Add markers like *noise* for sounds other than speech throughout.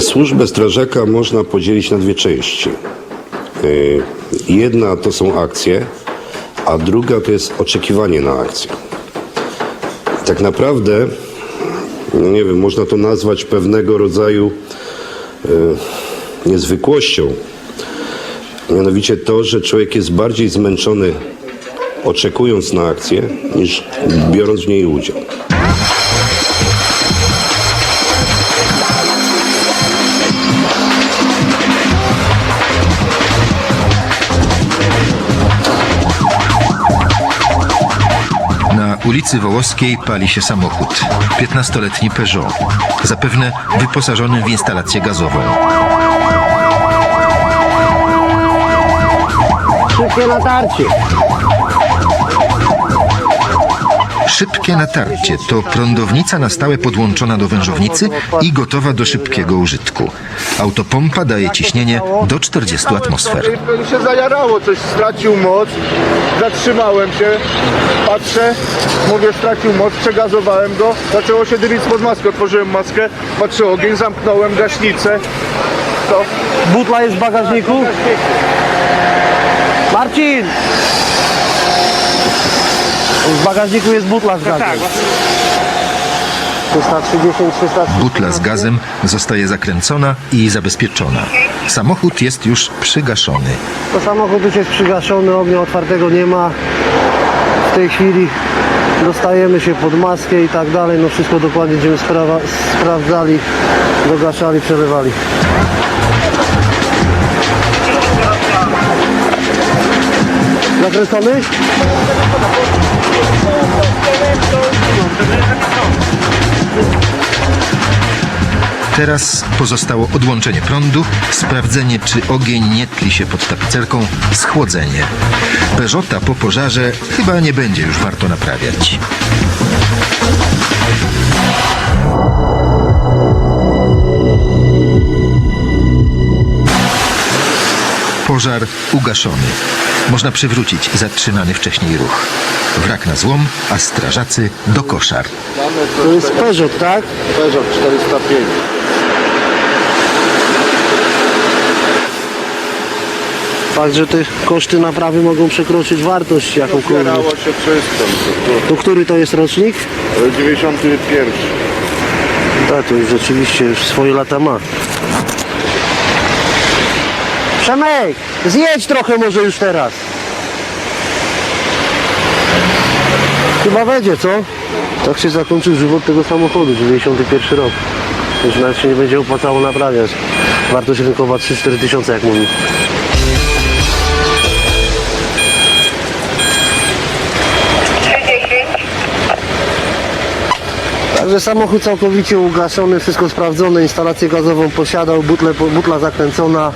Służbę strażaka można podzielić na dwie części. Y, Jedna to są akcje, a druga to jest oczekiwanie na akcję. Tak naprawdę, no nie wiem, można to nazwać pewnego rodzaju y, niezwykłością. Mianowicie to, że człowiek jest bardziej zmęczony oczekując na akcję, niż biorąc w niej udział. Ulicy Wołoskiej pali się samochód. 15-letni Peugeot. Zapewne wyposażony w instalację gazową. Szybkie natarcie. Szybkie natarcie to prądownica na stałe podłączona do wężownicy i gotowa do szybkiego użytku. Autopompa daje ciśnienie do 40 atmosfer. I się zajarało, coś stracił moc, zatrzymałem się, patrzę, mówię stracił moc, przegazowałem go, zaczęło się dymić pod maskę, otworzyłem maskę, patrzę ogień, zamknąłem gaśnicę, to Butla jest w bagażniku. Marcin! W bagażniku jest butla z gazem. 330, 330. Butla z gazem zostaje zakręcona i zabezpieczona. Samochód jest już przygaszony. To samochód już jest przygaszony, ognia otwartego nie ma. W tej chwili dostajemy się pod maskę i tak dalej. No wszystko dokładnie będziemy sprawa- sprawdzali, dogaszali, przelewali. Zakręcony? Teraz pozostało odłączenie prądu, sprawdzenie czy ogień nie tli się pod tapicerką, schłodzenie. Peugeota po pożarze chyba nie będzie już warto naprawiać. Pożar ugaszony. Można przywrócić zatrzymany wcześniej ruch. Wrak na złom, a strażacy do koszar. To jest Peugeot, tak? Peugeot 405. Fakt, że te koszty naprawy mogą przekroczyć wartość jakąkolwiek. Zbierało się wszystko, To który to jest rocznik? to 91. Tak, to już rzeczywiście już swoje lata ma. Przemek, zjedź trochę może już teraz. Chyba będzie, co? Tak się zakończył żywot tego samochodu, 91 rok. Już nawet się nie będzie opłacało naprawiać. Wartość rynkowa 3-4 tysiące, jak mówi. Także samochód całkowicie ugaszony, wszystko sprawdzone, instalację gazową posiadał, butle, butla zakręcona.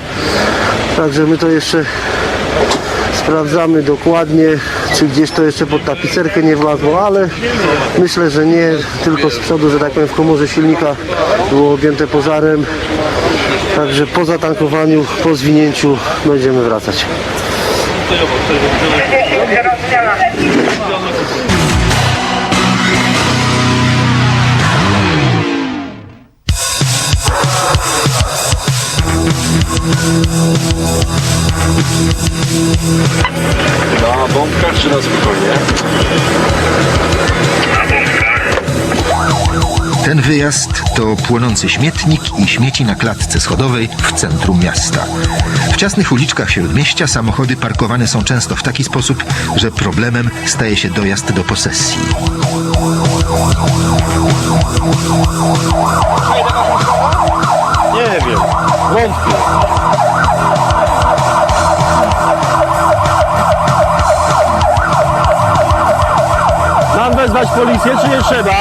Także my to jeszcze sprawdzamy dokładnie, czy gdzieś to jeszcze pod tapicerkę nie wlazło, ale myślę, że nie, tylko z przodu, że tak powiem w komorze silnika było objęte pożarem. Także po zatankowaniu, po zwinięciu będziemy wracać. Na bombkach czy na spokojnie? Ten wyjazd to płonący śmietnik i śmieci na klatce schodowej w centrum miasta. W ciasnych uliczkach śródmieścia samochody parkowane są często w taki sposób, że problemem staje się dojazd do posesji. Nie wiem, wątpię. Mam wezwać policję, czy nie trzeba?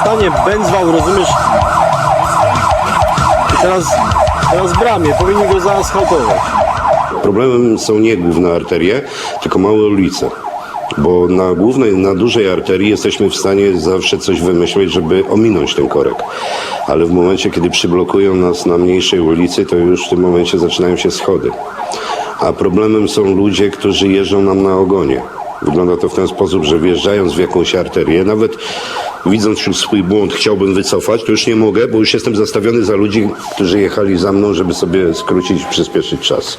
Stanie będzwał, rozumiesz? I teraz, teraz w bramie, powinni go zaasfaltować. Problemem są nie główne arterie, tylko małe ulice. Bo na głównej, na dużej arterii jesteśmy w stanie zawsze coś wymyśleć, żeby ominąć ten korek. Ale w momencie, kiedy przyblokują nas na mniejszej ulicy, to już w tym momencie zaczynają się schody. a problemem są ludzie, którzy jeżdżą nam na ogonie. Wygląda to w ten sposób, że wjeżdżając w jakąś arterię, nawet widząc już swój błąd, chciałbym wycofać, to już nie mogę, bo już jestem zastawiony za ludzi, którzy jechali za mną, żeby sobie skrócić, przyspieszyć czas.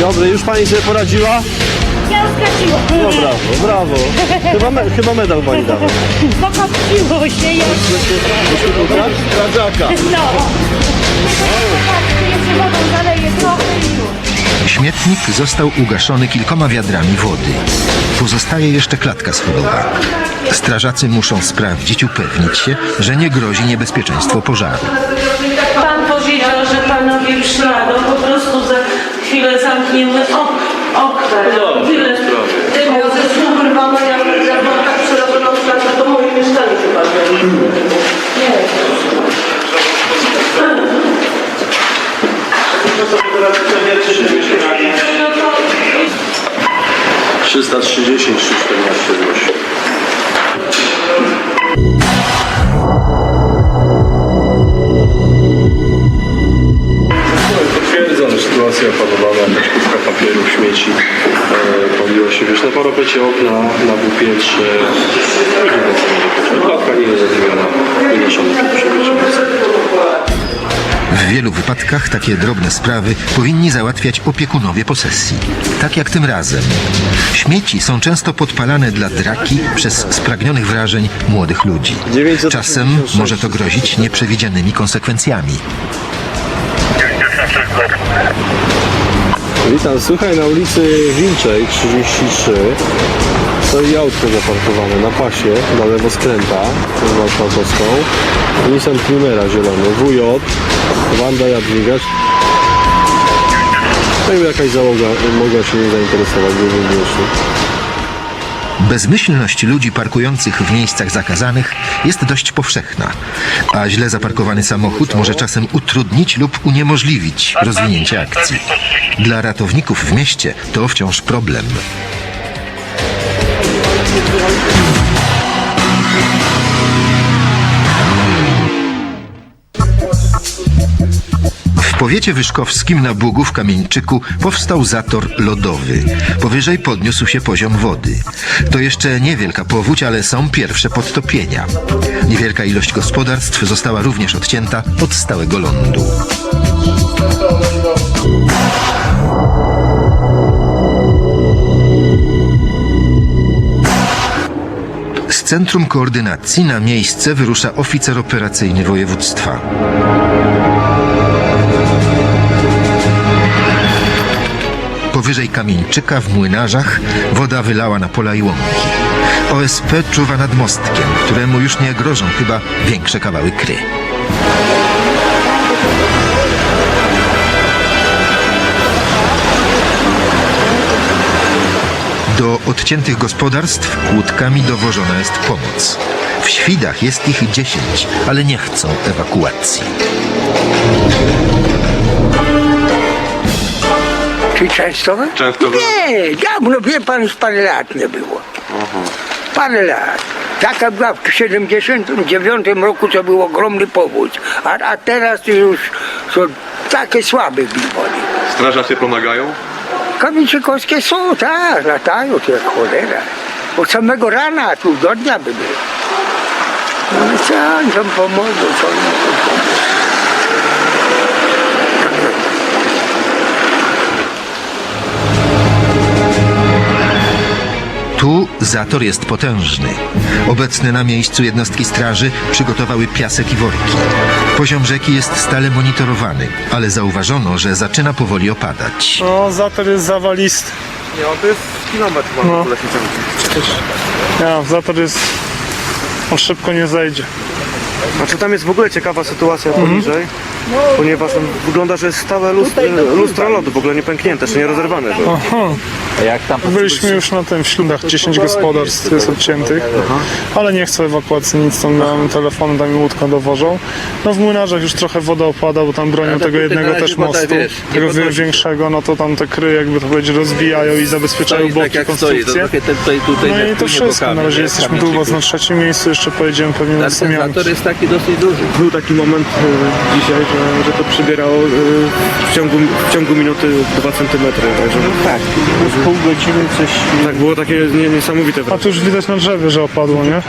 Dobry, już pani sobie poradziła? Ja skaciło. No brawo, brawo. Chyba, me, chyba medal pani dała. *laughs* Pokapiło się ja. Strażaka. No. Jeszcze wodą zaleję trochę i już. Śmietnik został ugaszony kilkoma wiadrami wody. Pozostaje jeszcze klatka schodowa. Strażacy muszą sprawdzić, upewnić się, że nie grozi niebezpieczeństwo pożaru. Pan powiedział, że panowie przyjadą, po prostu za chwilę zamkniemy ok 330 314 złosi. Potwierdzam, sytuacja panowała, jakaś kubka papieru, śmieci, e, paliło się, wiesz, na parapecie okna, na półpiętrze, nie wychodzą. Klatka nie jest zadymiona, wyniesiona do przebycia. W wielu wypadkach takie drobne sprawy powinni załatwiać opiekunowie posesji. Tak jak tym razem. Śmieci są często podpalane dla draki przez spragnionych wrażeń młodych ludzi. Czasem może to grozić nieprzewidzianymi konsekwencjami. Witam, słuchaj, na ulicy Wilczej 33 stoi autko zaparkowane na pasie, na lewo skręta przez Marszałkowską. Nissan Primera zielony, WJ, Wanda Jadwiga. Jakby jakaś załoga mogła się nie zainteresować, wdzięczny. Bezmyślność ludzi parkujących w miejscach zakazanych jest dość powszechna, a źle zaparkowany samochód może czasem utrudnić lub uniemożliwić rozwinięcie akcji. Dla ratowników w mieście to wciąż problem. Powiecie wyszkowskim na Bugu w Kamieńczyku powstał zator lodowy. Powyżej podniósł się poziom wody. To jeszcze niewielka powódź, ale są pierwsze podtopienia. Niewielka ilość gospodarstw została również odcięta od stałego lądu. Z Centrum Koordynacji na miejsce wyrusza oficer operacyjny województwa. Powyżej Kamieńczyka w Młynarzach woda wylała na pola i łąki. OSP czuwa nad mostkiem, któremu już nie grożą chyba większe kawały kry. Do odciętych gospodarstw łódkami dowożona jest pomoc. W Świdach jest ich 10, ale nie chcą ewakuacji. Czy często? Często było? Nie, dawno, wie pan, już parę lat nie było. Parę lat. Taka była w 79 roku, to był ogromny powódź, a, a teraz to już są takie słabe biwony. Strażacy pomagają? Kamińczykowskie są, tak, latają tu jak cholera. Od samego rana, tu do dnia by były. No co oni tam pomogą, co oni mogą pomóc? Tu zator jest potężny. Obecne na miejscu jednostki straży przygotowały piasek i worki. Poziom rzeki jest stale monitorowany, ale zauważono, że zaczyna powoli opadać. No, zator jest zawalisty. Nie, on to jest kilometr ma No. Ja, zator jest... On szybko nie zejdzie. Znaczy tam jest w ogóle ciekawa sytuacja poniżej. Ponieważ on wygląda, że jest stałe lustro, lustro lodu, w ogóle nie pęknięte, jeszcze nie rozerwane. Aha. Byliśmy już na tym w ślubach, 10 gospodarstw jest odciętych, ale nie chcę ewakuacji, nic tam miałem telefon, tam mi łódkę dowożą. No w młynarzach już trochę woda opada, bo tam bronią tego jednego też mostu, tego wi- większego, no to tam te kry jakby to powiedzieć rozbijają i zabezpieczają bloki konstrukcje. No i to wszystko, na razie jesteśmy długo na trzecim miejscu, jeszcze pojedziemy pewnie na Samianki. jest taki dosyć duży. Był taki moment e, dzisiaj, że, że to przybierało e, w, ciągu, w ciągu minuty 2 cm. Także, Tak, już pół godziny coś... tak, było takie nie, niesamowite. A tu już widać na drzewie, że opadło, nie?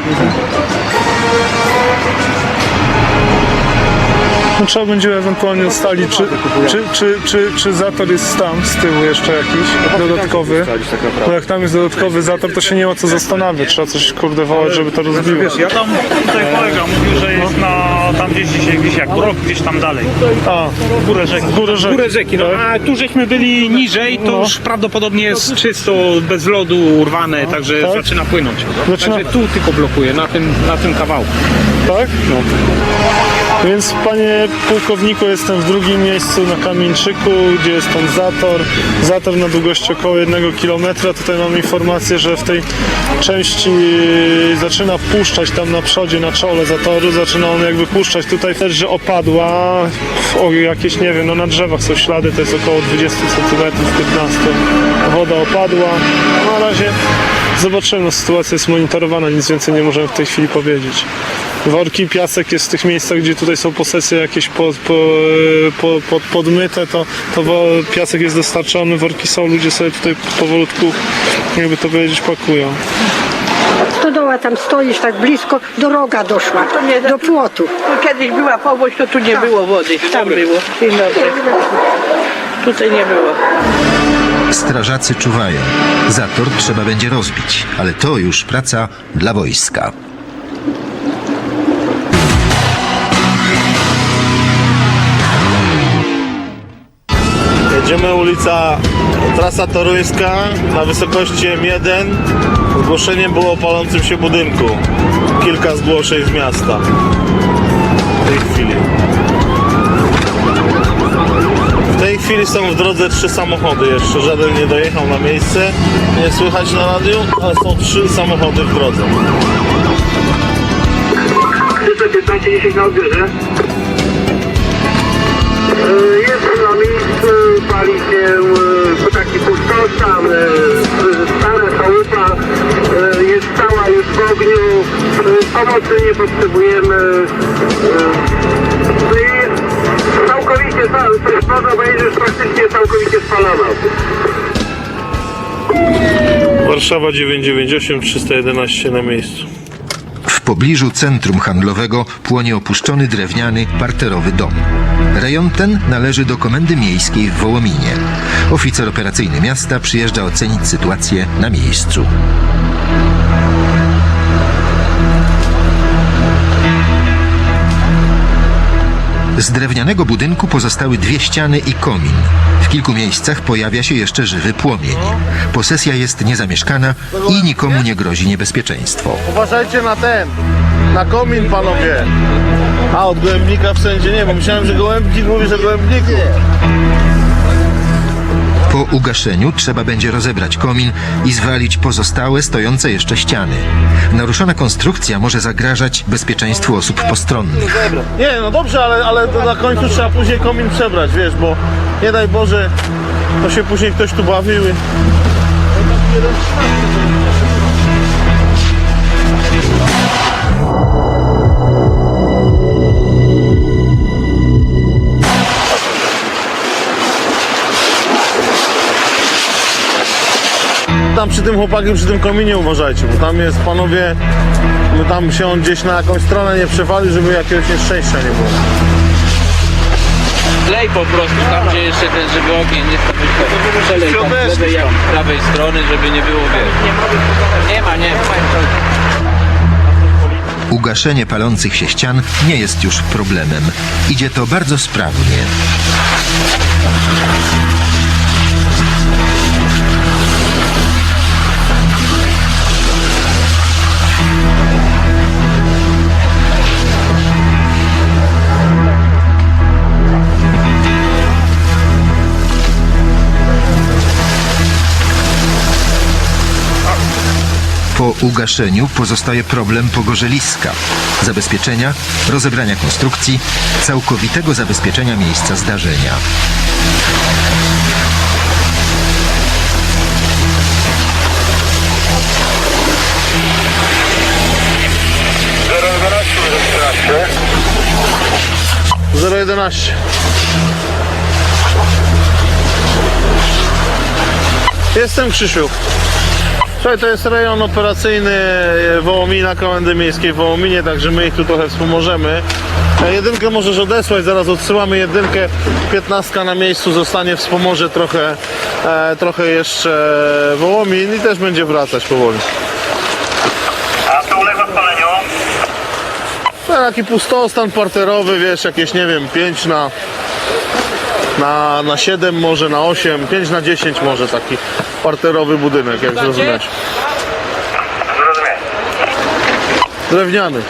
No, trzeba będzie ewentualnie ustalić, czy, czy, czy, czy, czy zator jest tam z tyłu jeszcze jakiś dodatkowy. Bo jak tam jest dodatkowy zator, to się nie ma co zastanawiać. Trzeba coś kurde wołać, żeby to rozbiło. Ja tam tutaj kolega mówił, że jest na tam gdzieś dzisiaj gdzieś jak rok gdzieś tam dalej. A, Górę rzeki. górę rzeki. Górę rzeki, no a tu żeśmy byli niżej, to już prawdopodobnie jest czysto, bez lodu urwane, także Tak? zaczyna płynąć. Zaczyna- Także tu tylko blokuje, na tym, na tym kawałku. Tak? No. Więc panie pułkowniku jestem w drugim miejscu na Kamieńczyku, gdzie jest ten zator. Zator na długości około 1 km. Tutaj mam informację, że w tej części zaczyna puszczać tam na przodzie, na czole zatoru, zaczyna on jakby puszczać. Tutaj też, że opadła o jakieś, nie wiem, no na drzewach są ślady, to jest około 20 cm, 15. Woda opadła. No, na razie zobaczymy, no, sytuacja jest monitorowana, nic więcej nie możemy w tej chwili powiedzieć. Worki, piasek jest w tych miejscach, gdzie tutaj są posesje jakieś po, po, po, po, podmyte, to, to piasek jest dostarczony, worki są, ludzie sobie tutaj powolutku, jakby to powiedzieć, pakują. Stodoła tam stoisz tak blisko, droga doszła do płotu. Tu kiedyś była powódź, to tu nie było wody. Tam było. Dzień dobry. Tutaj nie było. Strażacy czuwają. Zator trzeba będzie rozbić, ale to już praca dla wojska. Jedziemy ulica Trasa Toruńska na wysokości M1. Zgłoszenie było o palącym się budynku. Kilka zgłoszeń z miasta. W tej chwili. W tej chwili są w drodze trzy samochody jeszcze. Żaden nie dojechał na miejsce. Nie słychać na radiu, ale są trzy samochody w drodze. 315 10 na odbiorze. Jest na miejscu, pali się e, taki pustoszan, e, stara chałupa, e, jest cała już w ogniu, pomocy nie potrzebujemy. e, I całkowicie, ca- można powiedzieć, że praktycznie całkowicie spalona. Warszawa 998 311 na miejscu. Pobliżu centrum handlowego płonie opuszczony drewniany, parterowy dom. Rejon ten należy do Komendy Miejskiej w Wołominie. Oficer operacyjny miasta przyjeżdża ocenić sytuację na miejscu. Z drewnianego budynku pozostały dwie ściany i komin. W kilku miejscach pojawia się jeszcze żywy płomień. Posesja jest niezamieszkana i nikomu nie grozi niebezpieczeństwo. Uważajcie na ten, na komin panowie. A od gołębnika wszędzie nie, bo myślałem, że gołębnik mówi, że gołębniku. Po ugaszeniu trzeba będzie rozebrać komin i zwalić pozostałe stojące jeszcze ściany. Naruszona konstrukcja może zagrażać bezpieczeństwu osób postronnych. Nie, no dobrze, ale, ale to na końcu trzeba później komin przebrać, wiesz, bo nie daj Boże, to się później ktoś tu bawił. i- Tam przy tym chłopakiem, przy tym kominie uważajcie, bo tam jest panowie, no tam się on gdzieś na jakąś stronę nie przewali, żeby jakiegoś nieszczęścia nie było. Lej po prostu tam, gdzie jeszcze ten żywy ogień to wyślej. Przelej tam z lewej jak z prawej strony, żeby nie było wiesz. Nie ma, nie ma. Ugaszenie palących się ścian nie jest już problemem. Idzie to bardzo sprawnie. Ugaszeniu pozostaje problem pogorzeliska, zabezpieczenia, rozebrania konstrukcji, całkowitego zabezpieczenia miejsca zdarzenia. Zero jedenaście. Jestem Krzysiu. Słuchaj, to jest rejon operacyjny e, Wołomina, Komendy Miejskiej w Wołominie, także my ich tu trochę wspomożemy. Jedynkę możesz odesłać, zaraz odsyłamy jedynkę. Piętnastka na miejscu zostanie, wspomoże trochę, e, trochę jeszcze Wołomin i też będzie wracać powoli. A co ulega spaleniu? No, taki pustostan parterowy, wiesz, jakieś, nie wiem, 5 na, na, na 7 może, na 8, 5 na 10 może taki parterowy budynek, jak zrozumieć. Zrozumiałem. Drewniany.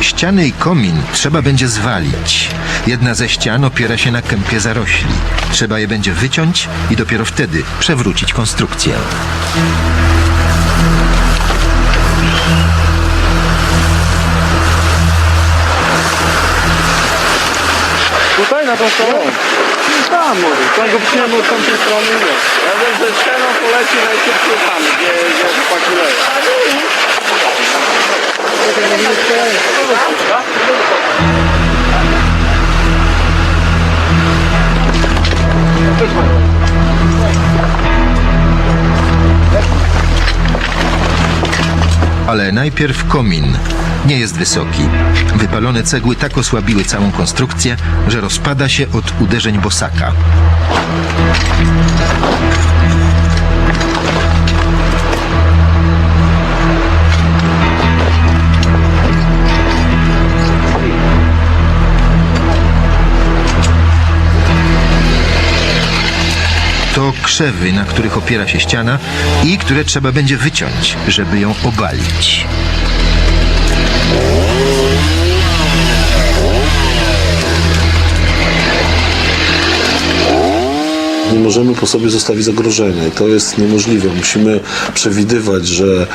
Ściany i komin trzeba będzie zwalić. Jedna ze ścian opiera się na kępie zarośli. Trzeba je będzie wyciąć i dopiero wtedy przewrócić konstrukcję. Tutaj na tą stronę? Tam może, tam go przyjemy od tamtej strony. Ja wiem, że poleci najszybciej tam, gdzie, gdzie chłopaki Ale najpierw komin. Nie jest wysoki. Wypalone cegły tak osłabiły całą konstrukcję, że rozpada się od uderzeń bosaka. Krzewy, na których opiera się ściana i które trzeba będzie wyciąć, żeby ją obalić. Nie możemy po sobie zostawić zagrożenia i to jest niemożliwe. Musimy przewidywać, że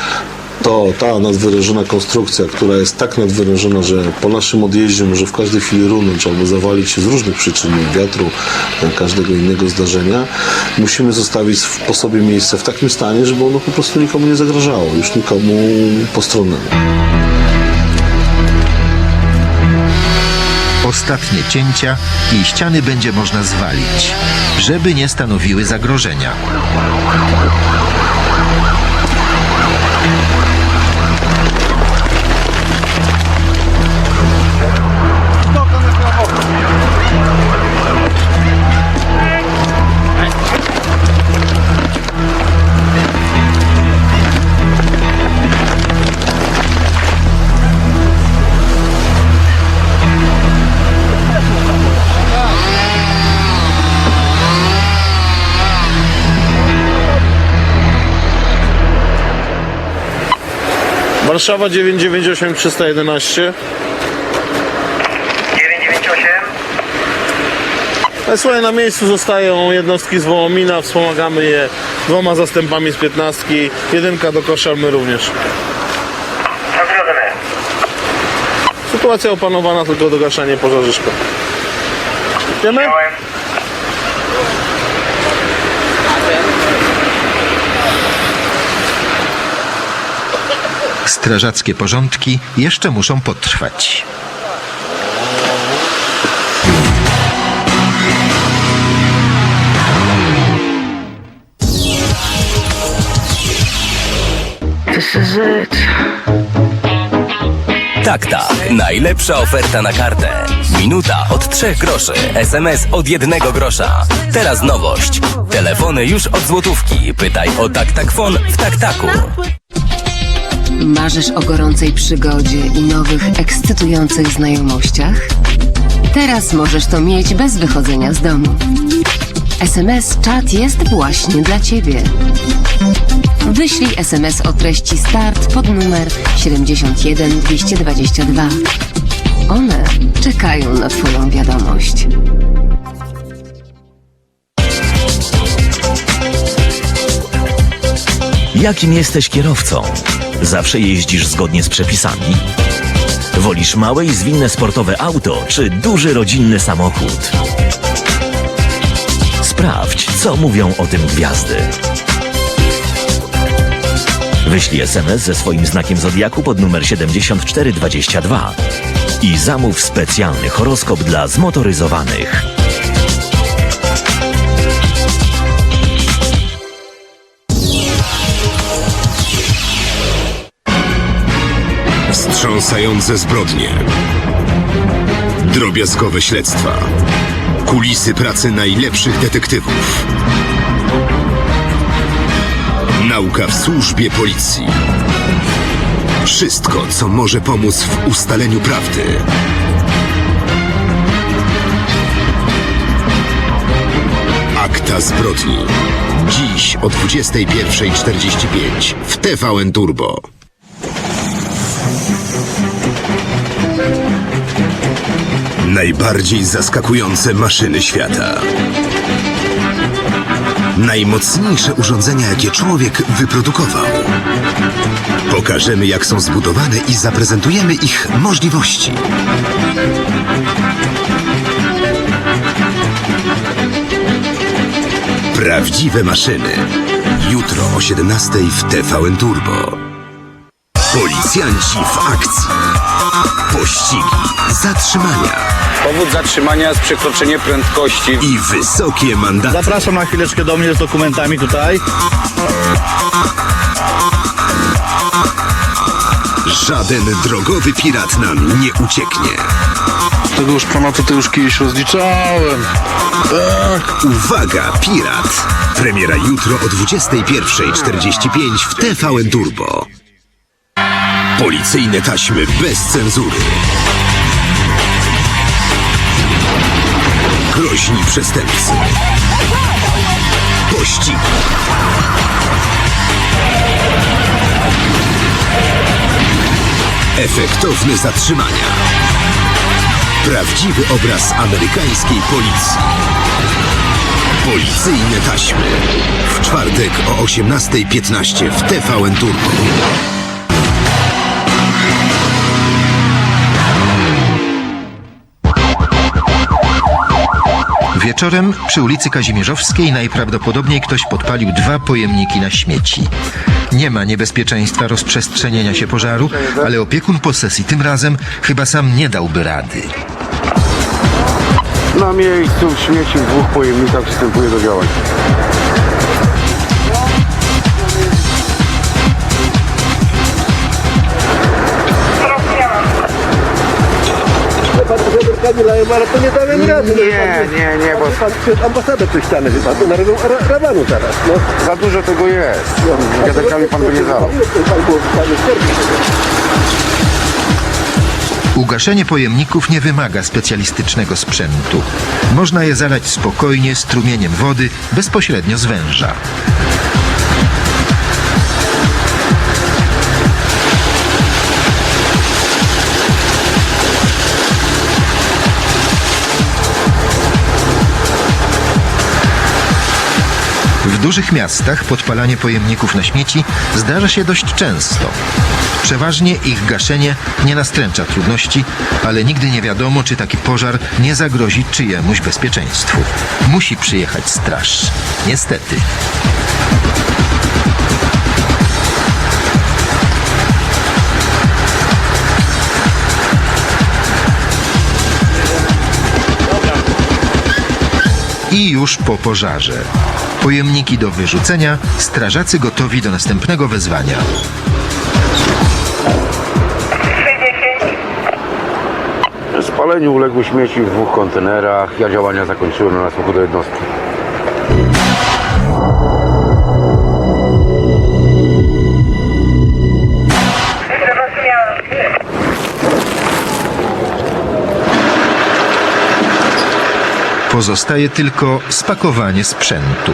to ta nadwyrężona konstrukcja, która jest tak nadwyrężona, że po naszym odjeździe może w każdej chwili runąć albo zawalić się z różnych przyczyn, wiatru, każdego innego zdarzenia, musimy zostawić po sobie miejsce w takim stanie, żeby ono po prostu nikomu nie zagrażało, już nikomu postronnemu. Ostatnie cięcia i ściany będzie można zwalić, żeby nie stanowiły zagrożenia. Warszawa 998 311. 998. E, Słuchaj, na miejscu zostają jednostki z Wołomina, wspomagamy je dwoma zastępami z 15. Jedynka do koszar, my również. Zrozumiałem. Sytuacja opanowana, tylko dogaszanie pożarzyszka. Idziemy? Działałem. Strażackie porządki jeszcze muszą potrwać. This is it. Tak, tak. Najlepsza oferta na kartę. Minuta od 3 groszy. SMS od 1 grosza. Teraz nowość. Telefony już od złotówki. Pytaj o tak tak fon w taktaku. Marzysz o gorącej przygodzie i nowych, ekscytujących znajomościach? Teraz możesz to mieć bez wychodzenia z domu. SMS Chat jest właśnie dla Ciebie. Wyślij SMS o treści start pod numer 71222. One czekają na Twoją wiadomość. Jakim jesteś kierowcą? Zawsze jeździsz zgodnie z przepisami? Wolisz małe i zwinne sportowe auto, czy duży rodzinny samochód? Sprawdź, co mówią o tym gwiazdy. Wyślij SMS ze swoim znakiem zodiaku pod numer 7422 i zamów specjalny horoskop dla zmotoryzowanych. Wstrząsające zbrodnie. Drobiazgowe śledztwa. Kulisy pracy najlepszych detektywów. Nauka w służbie policji. Wszystko, co może pomóc w ustaleniu prawdy. Akta zbrodni. Dziś o 21.45 w TVN Turbo. Najbardziej zaskakujące maszyny świata. Najmocniejsze urządzenia, jakie człowiek wyprodukował. Pokażemy, jak są zbudowane i zaprezentujemy ich możliwości. Prawdziwe maszyny. Jutro o 17 w TVN Turbo. Policjanci w akcji. Pościgi, zatrzymania Powód zatrzymania jest przekroczenie prędkości. i wysokie mandaty. Zapraszam na chwileczkę do mnie z dokumentami tutaj. Żaden drogowy pirat nam nie ucieknie. Tego już pana to, już kiedyś rozliczałem. Tak. Uwaga, pirat! Premiera jutro o 21.45 w TVN Turbo. Policyjne taśmy bez cenzury. Groźni przestępcy. Pościgi. Efektowne zatrzymania. Prawdziwy obraz amerykańskiej policji. Policyjne taśmy. W czwartek o 18.15 w TVN Turbo. Wieczorem przy ulicy Kazimierzowskiej najprawdopodobniej ktoś podpalił dwa pojemniki na śmieci. Nie ma niebezpieczeństwa rozprzestrzenienia się pożaru, ale opiekun posesji tym razem chyba sam nie dałby rady. Na miejscu śmieci w dwóch pojemnikach przystępuje do działań. Ale to nie dałem rady. Nie, nie, nie, bo Pan przez ambasadę przez ścianę chyba, to na ra- rawanu teraz. No. za dużo tego jest. Wiaderkami pan by nie zalał. Ugaszenie pojemników nie wymaga specjalistycznego sprzętu. Można je zalać spokojnie strumieniem wody bezpośrednio z węża. W dużych miastach podpalanie pojemników na śmieci zdarza się dość często. Przeważnie ich gaszenie nie nastręcza trudności, ale nigdy nie wiadomo, czy taki pożar nie zagrozi czyjemuś bezpieczeństwu. Musi przyjechać straż. Niestety. I już po pożarze. Pojemniki do wyrzucenia, strażacy gotowi do następnego wezwania. Spaleniu uległy śmieci w dwóch kontenerach. Ja działania zakończyłem na nasłuchu do jednostki. Pozostaje tylko spakowanie sprzętu.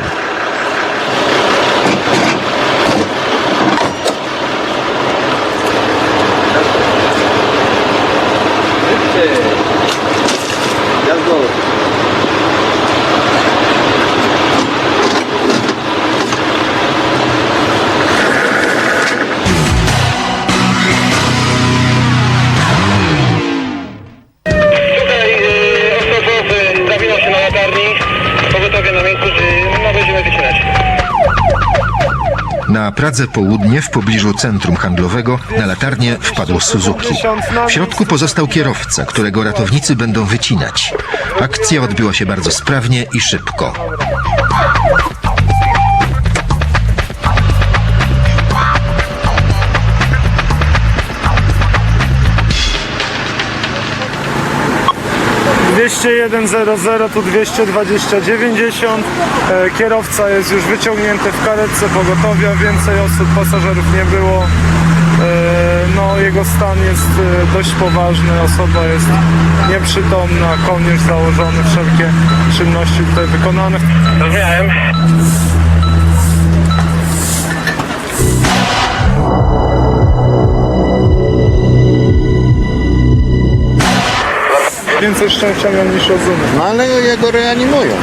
Pradze Południe, w pobliżu centrum handlowego, na latarnię wpadł Suzuki. W środku pozostał kierowca, którego ratownicy będą wycinać. Akcja odbyła się bardzo sprawnie i szybko. Dwieście jeden zero zero tu 220 90. E, Kierowca jest już wyciągnięty w karetce pogotowia, więcej osób, pasażerów nie było. E, No, jego stan jest e, dość poważny, osoba jest nieprzytomna, już założony, wszelkie czynności tutaj wykonane. Rozumiałem. Więcej szczęścia miał niż rozumu. No ale jego reanimują.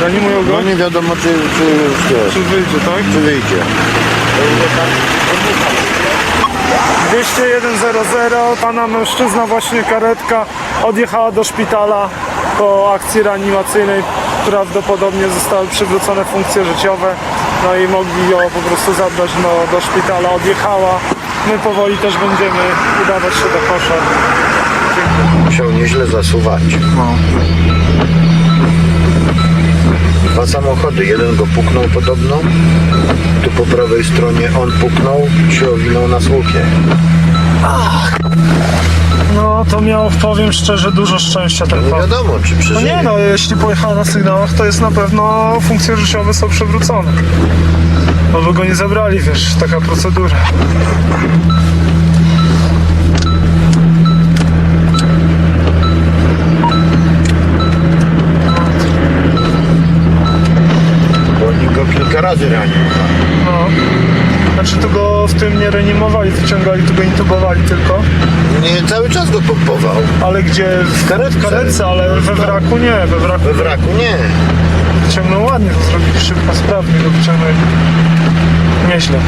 Reanimują go? No nie wiadomo czy, czy, czy, Czy wyjdzie, tak? czy wyjdzie. 20100, pana mężczyzna, właśnie karetka odjechała do szpitala po akcji reanimacyjnej. Prawdopodobnie zostały przywrócone funkcje życiowe, no i mogli ją po prostu zabrać no, do szpitala. Odjechała. My powoli też będziemy udawać się do kosza. Musiał nieźle zasuwać. Dwa samochody, jeden go puknął podobno. Tu po prawej stronie on puknął, się owinął na słupie. No to miał, powiem szczerze, dużo szczęścia ten Nie pan. wiadomo, czy No przeżyje. nie no, jeśli pojechała na sygnałach, to jest na pewno funkcje życiowe są przywrócone. No bo go nie zabrali, wiesz, taka procedura. Razy reanimowali. No. Znaczy tu go w tym nie reanimowali, wyciągali, tu go intubowali tylko. Nie, cały czas go pompował. Ale gdzie? W karetce. W karetce, ale we wraku nie, we wraku. We wraku nie. Wyciągnął ładnie, to zrobili szybko, sprawnie go wyciągnęli. Nieźle.